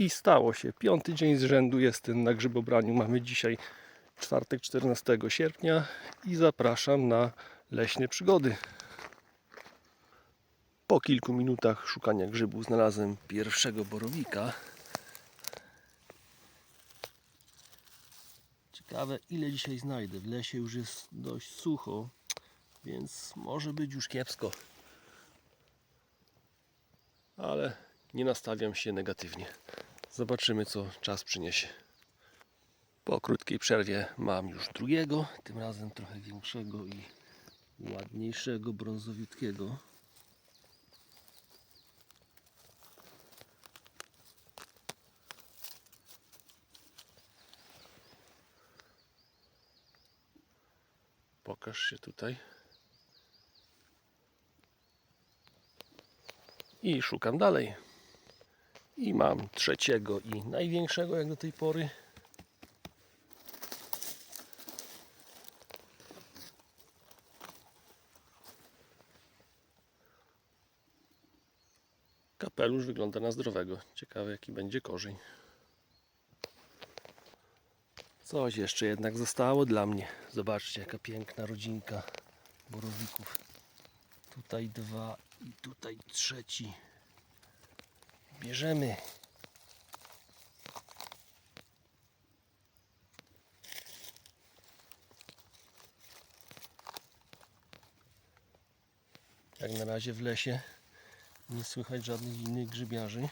I stało się. Piąty dzień z rzędu jestem na grzybobraniu. Mamy dzisiaj czwartek 14 sierpnia i zapraszam na leśne przygody. Po kilku minutach szukania grzybów znalazłem pierwszego borowika. Ciekawe ile dzisiaj znajdę. W lesie już jest dość sucho, więc może być już kiepsko. Ale nie nastawiam się negatywnie. Zobaczymy co czas przyniesie. Po krótkiej przerwie mam już drugiego, tym razem trochę większego i ładniejszego, brązowiutkiego. Pokaż się tutaj. I szukam dalej. I mam trzeciego i największego jak do tej pory. Kapelusz wygląda na zdrowego. Ciekawe jaki będzie korzeń. Coś jeszcze jednak zostało dla mnie. Zobaczcie jaka piękna rodzinka borowików. Tutaj dwa i tutaj trzeci. Bierzemy. Jak na razie w lesie nie słychać żadnych innych grzybiarzy.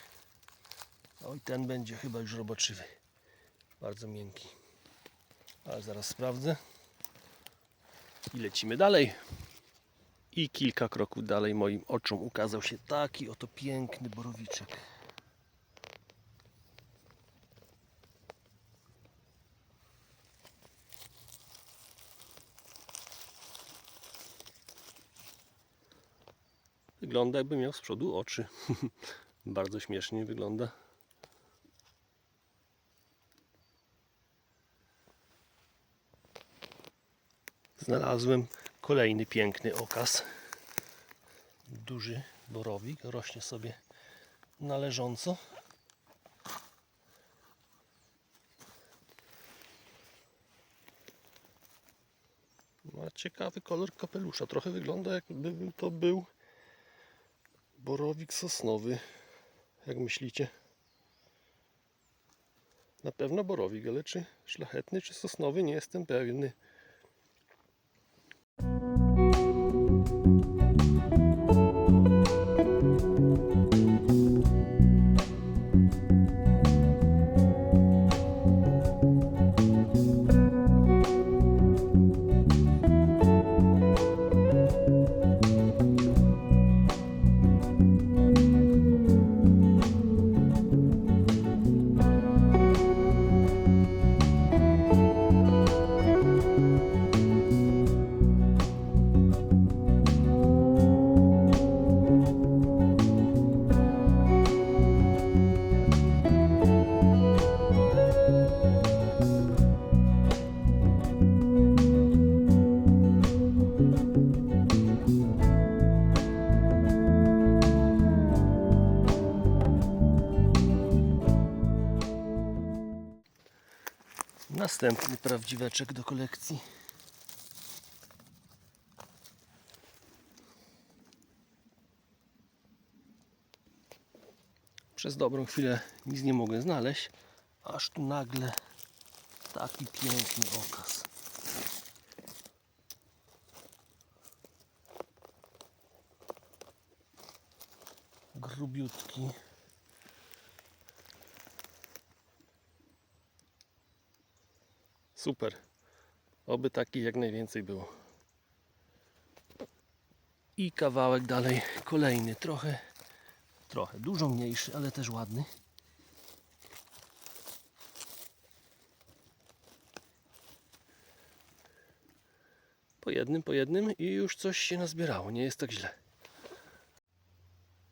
Oj, ten będzie chyba już roboczywy. Bardzo miękki. Ale zaraz sprawdzę. I lecimy dalej. I kilka kroków dalej moim oczom ukazał się taki oto piękny borowiczek. Wygląda jakby miał z przodu oczy. Bardzo śmiesznie wygląda. Znalazłem kolejny piękny okaz. Duży borowik rośnie sobie należąco. Ma ciekawy kolor kapelusza. Trochę wygląda jakby to był borowik sosnowy. Jak myślicie? Na pewno borowik, ale czy szlachetny, czy sosnowy, nie jestem pewny. Następny prawdziweczek do kolekcji. Przez dobrą chwilę nic nie mogłem znaleźć, aż tu nagle taki piękny okaz. Grubiutki. Super. Oby takich jak najwięcej było. I kawałek dalej kolejny, trochę, trochę dużo mniejszy, ale też ładny. Po jednym, po jednym i już coś się nazbierało, nie jest tak źle.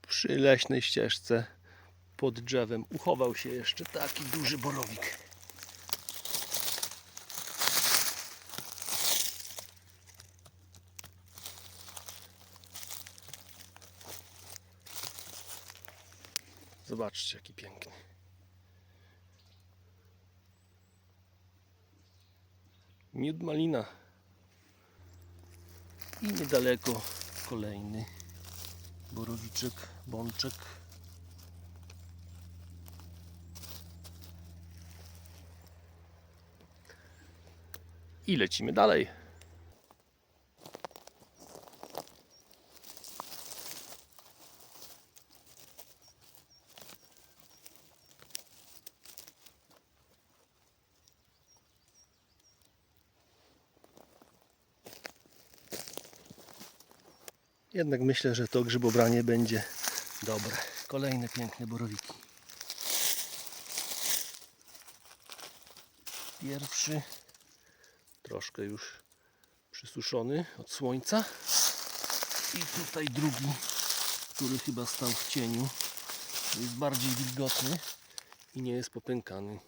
Przy leśnej ścieżce pod drzewem uchował się jeszcze taki duży borowik. Zobaczcie, jaki piękny. Miód malina. I niedaleko kolejny borowiczek, bączek. I lecimy dalej. Jednak myślę, że to grzybobranie będzie dobre. Kolejne piękne borowiki. Pierwszy, troszkę już przysuszony od słońca. I tutaj drugi, który chyba stał w cieniu. Jest bardziej wilgotny i nie jest popękany.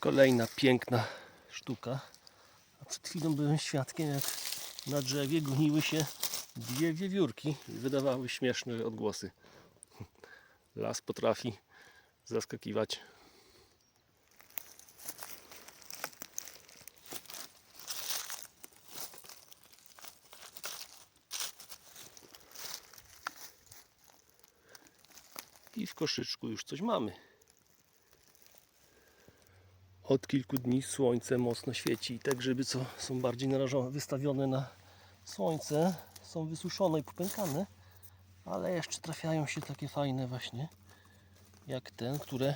Kolejna piękna sztuka. A przed chwilą byłem świadkiem, jak na drzewie goniły się dwie wiewiórki i wydawały śmieszne odgłosy. Las potrafi zaskakiwać. I w koszyczku już coś mamy. Od kilku dni słońce mocno świeci i te grzyby, co są bardziej narażone, wystawione na słońce, są wysuszone i popękane, ale jeszcze trafiają się takie fajne właśnie, jak ten, które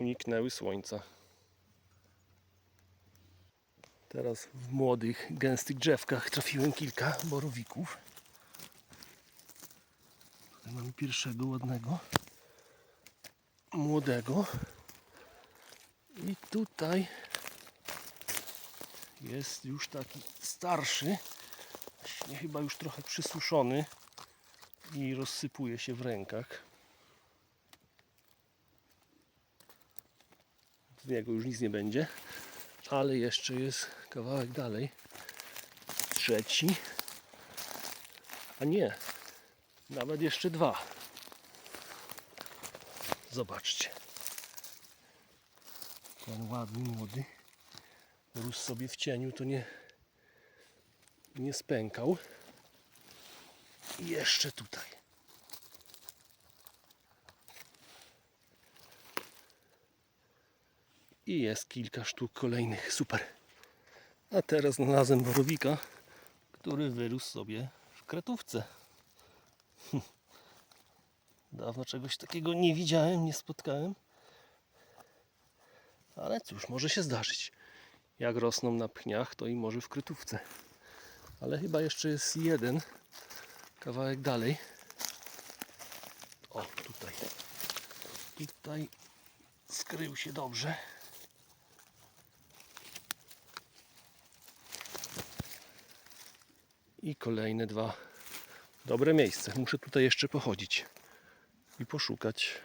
uniknęły słońca. Teraz w młodych, gęstych drzewkach trafiłem kilka borowików. Tutaj mamy pierwszego ładnego, młodego. I tutaj jest już taki starszy, chyba już trochę przysuszony i rozsypuje się w rękach. Z niego już nic nie będzie, ale jeszcze jest kawałek dalej. Trzeci, a nie, nawet jeszcze dwa. Zobaczcie. Ten ładny, młody. Rósł sobie w cieniu, to nie, nie spękał. I jeszcze tutaj. I jest kilka sztuk kolejnych. Super. A teraz znalazłem borowika, który wyrósł sobie w kretówce. Hm. Dawno czegoś takiego nie widziałem, nie spotkałem. Ale cóż, może się zdarzyć. Jak rosną na pniach, to i może w krytówce. Ale chyba jeszcze jest jeden kawałek dalej. O, tutaj. Tutaj skrył się dobrze. I kolejne dwa. Dobre miejsce. Muszę tutaj jeszcze pochodzić i poszukać.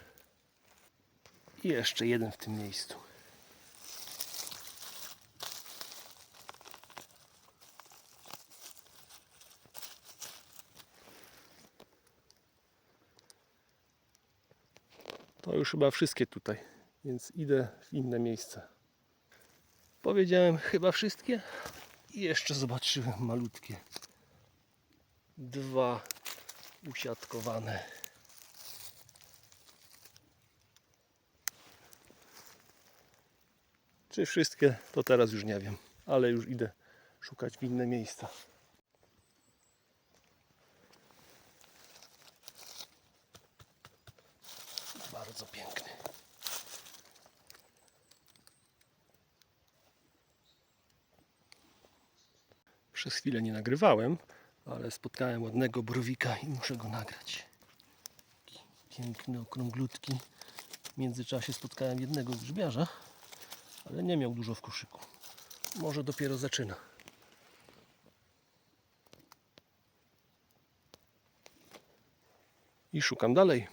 I jeszcze jeden w tym miejscu. To już chyba wszystkie tutaj, więc idę w inne miejsce. Powiedziałem chyba wszystkie i jeszcze zobaczyłem malutkie. Dwa usiadkowane. Czy wszystkie, to teraz już nie wiem, ale już idę szukać w inne miejsca. Bardzo piękny. Przez chwilę nie nagrywałem, ale spotkałem ładnego browika i muszę go nagrać. Taki piękny, okrąglutki. W międzyczasie spotkałem jednego grzybiarza, ale nie miał dużo w koszyku. Może dopiero zaczyna. I szukam dalej.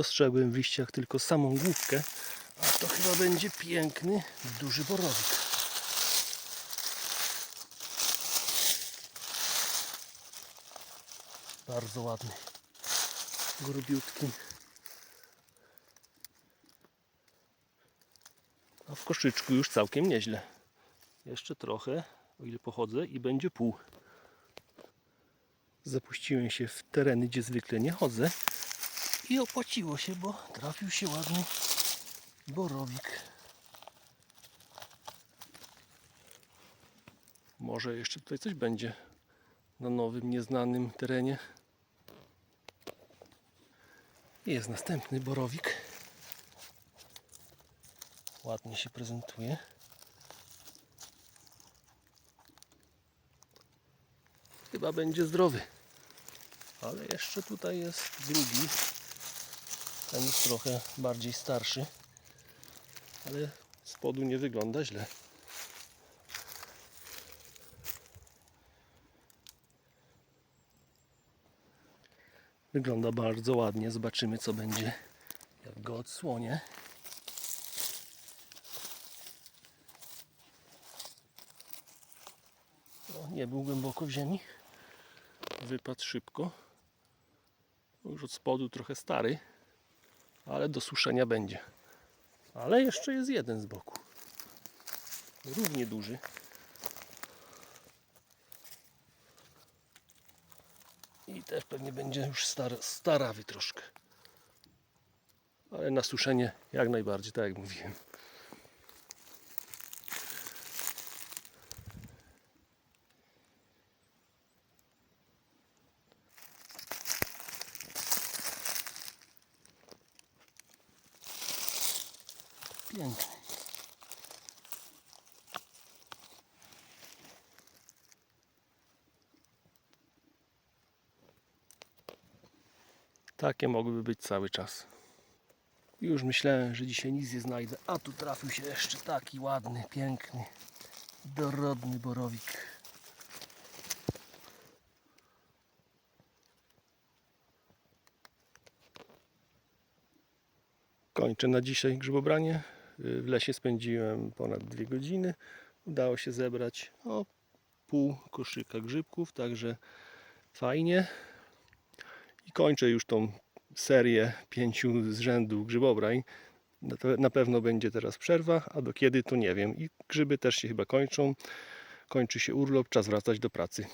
Dostrzegłem w liściach tylko samą główkę, a to chyba będzie piękny, duży borowik. Bardzo ładny, grubiutki. A w koszyczku już całkiem nieźle. Jeszcze trochę, o ile pochodzę i będzie pół. Zapuściłem się w tereny, gdzie zwykle nie chodzę i opłaciło się, bo trafił się ładny borowik. Może jeszcze tutaj coś będzie na nowym, nieznanym terenie. Jest następny borowik. Ładnie się prezentuje. Chyba będzie zdrowy. Ale jeszcze tutaj jest drugi. Ten jest trochę bardziej starszy. Ale z spodu nie wygląda źle. Wygląda bardzo ładnie. Zobaczymy co będzie jak go odsłonię. O, nie był głęboko w ziemi. Wypadł szybko. Już od spodu trochę stary, ale do suszenia będzie. Ale jeszcze jest jeden z boku. Równie duży. I też pewnie będzie już star, starawy troszkę. Ale na suszenie jak najbardziej, tak jak mówiłem. Takie mogłyby być cały czas. Już myślałem, że dzisiaj nic nie znajdę, a tu trafił się jeszcze taki ładny, piękny, dorodny borowik. Kończę na dzisiaj grzybobranie. W lesie spędziłem ponad dwie godziny. Udało się zebrać o, pół koszyka grzybków, także fajnie. I kończę już tą serię pięciu z rzędu grzybobrań. Na pe- Na pewno będzie teraz przerwa, a do kiedy to nie wiem. I grzyby też się chyba kończą. Kończy się urlop, czas wracać do pracy.